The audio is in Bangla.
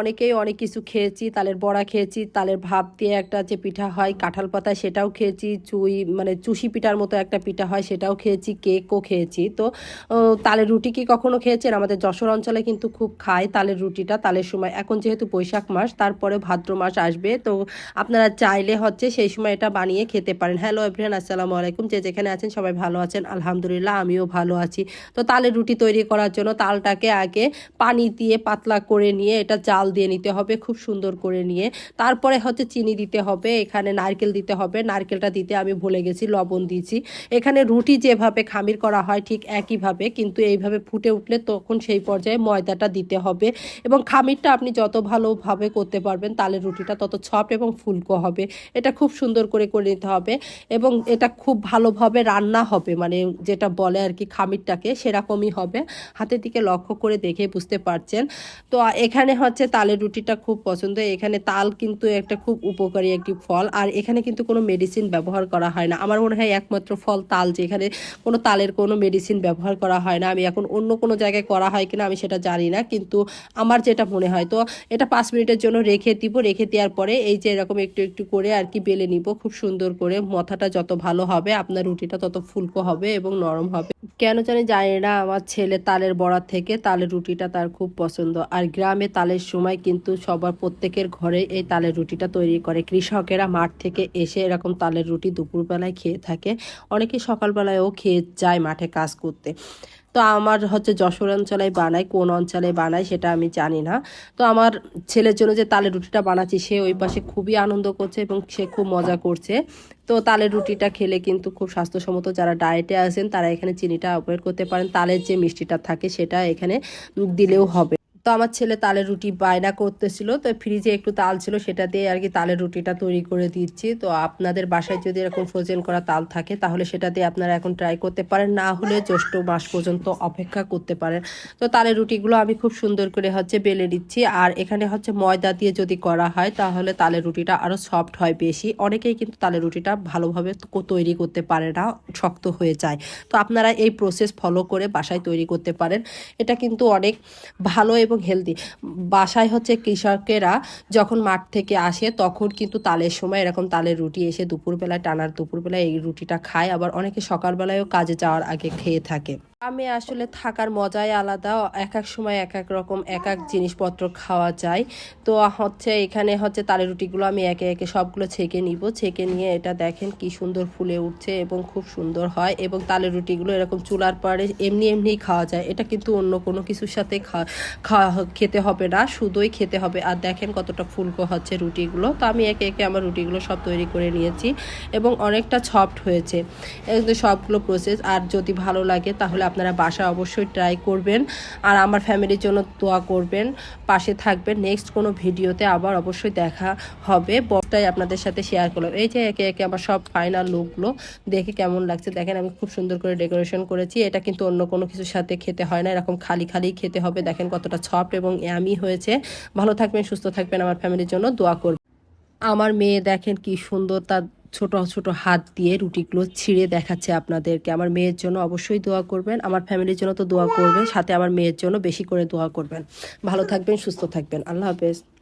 অনেকেই অনেক কিছু খেয়েছি, তালের বড়া খেয়েছি, তালের ভাপ দিয়ে একটা যে পিঠা হয়, কাঁঠাল পাতা সেটাও খেয়েছি, চুই মানে চুষি পিঠার মতো একটা পিঠা হয়, সেটাও খেয়েছি, কেকও খেয়েছি। তো তালের রুটি কি কখনো খেয়েছেন? আমাদের যশোর অঞ্চলে কিন্তু খুব খায় তালের রুটিটা, তালের সময়। এখন যেহেতু বৈশাখ মাস তারপরে ভাদ্র মাস আসবে, তো আপনারা চাইলে হচ্ছে সেই সময় এটা বানিয়ে খেতে পারেন। হ্যালো এভরিয়ান আসসালামু আলাইকুম। যে যেখানে আছেন সবাই ভালো আছেন, আলহামদুলিল্লাহ আমিও ভালো আছি। তো তালের রুটি তৈরি করার জন্য তালটাকে আগে পানি দিয়ে পাতলা করে নিয়ে এটা জাল দিয়ে নিতে হবে, খুব সুন্দর করে নিয়ে। তারপরে হচ্ছে চিনি দিতে হবে, এখানে নারকেল দিতে হবে। নারকেলটা দিতে আমি ভুলে গেছি, লবণ দিয়েছি। এখানে রুটি যেভাবে খামির করা হয় ঠিক একইভাবে, কিন্তু এইভাবে ফুটে উঠলে তখন সেই পর্যায়ে ময়দাটা দিতে হবে। এবং খামিরটা আপনি যত ভালোভাবে করতে পারবেন তালের রুটিটা তত ছপ এবং ফুলকো হবে। এটা খুব সুন্দর করে করে নিতে হবে এবং এটা খুব ভালোভাবে রান্না হবে মানে যেটা বলে আর কি খামিরটাকে, সেরকমই হবে। হাতের দিকে লক্ষ্য করে দেখে বুঝতে পারছেন। তো এখানে হচ্ছে তালের রুটিটা খুব পছন্দ। এখানে তাল কিন্তু একটা খুব উপকারী একটি ফল। আর এখানে কিন্তু কোনো মেডিসিন ব্যবহার করা হয় না। আমার মনে হয় একমাত্র ফল তাল যে এখানে কোনো তালের কোনো মেডিসিন ব্যবহার করা হয় না। আমি এখন অন্য কোনো জায়গায় করা হয় কিনা আমি সেটা জানি না। কিন্তু আমার যেটা মনে হয়, তো এটা পাঁচ মিনিটের জন্য রেখে দিব। রেখে দেওয়ার পরে এই যে এরকম একটু একটু করে আর কি বেলে নিব। খুব সুন্দর করে মাথাটা যত ভালো হবে, আপনার রুটিটা তত ফুলকো হবে এবং নরম হবে। কেন জানি জানি না, আমার ছেলে তালের বড়া থেকে তালের রুটিটা তার খুব পছন্দ। আর গ্রামে তালের সময় কিন্তু সবার প্রত্যেকের ঘরে এই তালের রুটিটা তৈরি করে। কৃষকেরা মাঠ থেকে এসে এরকম তালের রুটি দুপুরবেলায় খেয়ে থাকে। অনেকে সকালবেলায়ও খেয়ে যায় মাঠে কাজ করতে। তো আমার হচ্ছে যশোর অঞ্চলে বানাই কোন অঞ্চলে বানাই সেটা আমি জানি না। তো আমার ছেলের জন্য যে তালের রুটিটা বানাচ্ছি, সে ওই পাশে খুবই আনন্দ করছে এবং সে খুব মজা করছে। তো তালের রুটিটা খেলে কিন্তু খুব স্বাস্থ্যসম্মত যারা ডায়েটে আছেন, তারা এখানে চিনিটা অ্যাভয়েড করতে পারেন। তালের যে মিষ্টিটা থাকে সেটা এখানে দিলেও হবে। তো আমার ছেলে তালের রুটি বায়না করতেছিল, তো ফ্রিজে একটু তাল ছিল, সেটা দিয়ে আর কি তালের রুটিটা তৈরি করে দিচ্ছি। তো আপনাদের বাসায় যদি এরকম ফ্রোজেন করা তাল থাকে, তাহলে সেটা দিয়ে আপনারা এখন ট্রাই করতে পারেন, না হলে জ্যৈষ্ঠ মাস পর্যন্ত অপেক্ষা করতে পারেন। তো তালের রুটিগুলো আমি খুব সুন্দর করে হচ্ছে বেলে দিচ্ছি আর এখানে হচ্ছে ময়দা দিয়ে যদি করা হয়, তাহলে তালের রুটিটা আরও সফট হয় বেশি। অনেকেই কিন্তু তালের রুটিটা ভালোভাবে তৈরি করতে পারে না, শক্ত হয়ে যায়। তো আপনারা এই প্রসেস ফলো করে বাসায় তৈরি করতে পারেন। এটা কিন্তু অনেক ভালো এবং হেলদি বাসায় হচ্ছে কৃষকেরা যখন মাঠ থেকে আসে, তখন কিন্তু তালের সময় এরকম তালের রুটি এসে দুপুরবেলায়, টানার দুপুরবেলায় এই রুটিটা খায়। আবার অনেকে সকালবেলায়ও কাজে যাওয়ার আগে খেয়ে থাকে। আমি আসলে থাকার মজাই আলাদা, এক এক সময় এক এক রকম এক এক জিনিসপত্র খাওয়া যায়। তো হচ্ছে এখানে হচ্ছে তালের রুটিগুলো আমি একে একে সবগুলো ছেঁকে নিব। ছেঁকে নিয়ে এটা দেখেন কি সুন্দর ফুলে উঠছে এবং খুব সুন্দর হয় এবং তালে রুটিগুলো এরকম চুলার পরে এমনি এমনিই খাওয়া যায়। এটা কিন্তু অন্য কোনো কিছুর সাথে খেতে হবে না, শুধুই খেতে হবে। আর দেখেন কতটা ফুলকো হচ্ছে রুটিগুলো। তো আমি একে একে আমার রুটিগুলো সব তৈরি করে নিয়েছি এবং অনেকটা সফট হয়েছে। সবগুলো প্রসেস আর যদি ভালো লাগে তাহলে আপনারা বাসা অবশ্যই ট্রাই করবেন। আর আমার ফ্যামিলির জন্য দোয়া করবেন, পাশে থাকবেন। নেক্সট কোনো ভিডিওতে আবার অবশ্যই দেখা হবে। বড়টাই আপনাদের সাথে শেয়ার করলাম। এই যে একে একে আমার সব ফাইনাল লুকগুলো দেখে কেমন লাগছে? দেখেন, আমি খুব সুন্দর করে ডেকোরেশন করেছি। এটা কিন্তু অন্য কোনো কিছুর সাথে খেতে হয় না। এরকম খালি খালি খেতে হবে। দেখেন, কতটা সফট এবং ইয়ামি হয়েছে। ভালো থাকবেন, সুস্থ থাকবেন আমার ফ্যামিলির জন্য দোয়া করবেন আমার মেয়ে দেখেন কি সুন্দর তার ছোট ছোট হাত দিয়ে রুটিগুলো ছিঁড়ে দেখাচ্ছে আপনাদেরকে। আমার মেয়ের জন্য অবশ্যই দোয়া করবেন। আমার ফ্যামিলির জন্য তো দোয়া করবেন, সাথে আমার মেয়ের জন্য বেশি করে দোয়া করবেন। ভালো থাকবেন, সুস্থ থাকবেন। আল্লাহ হাফেজ।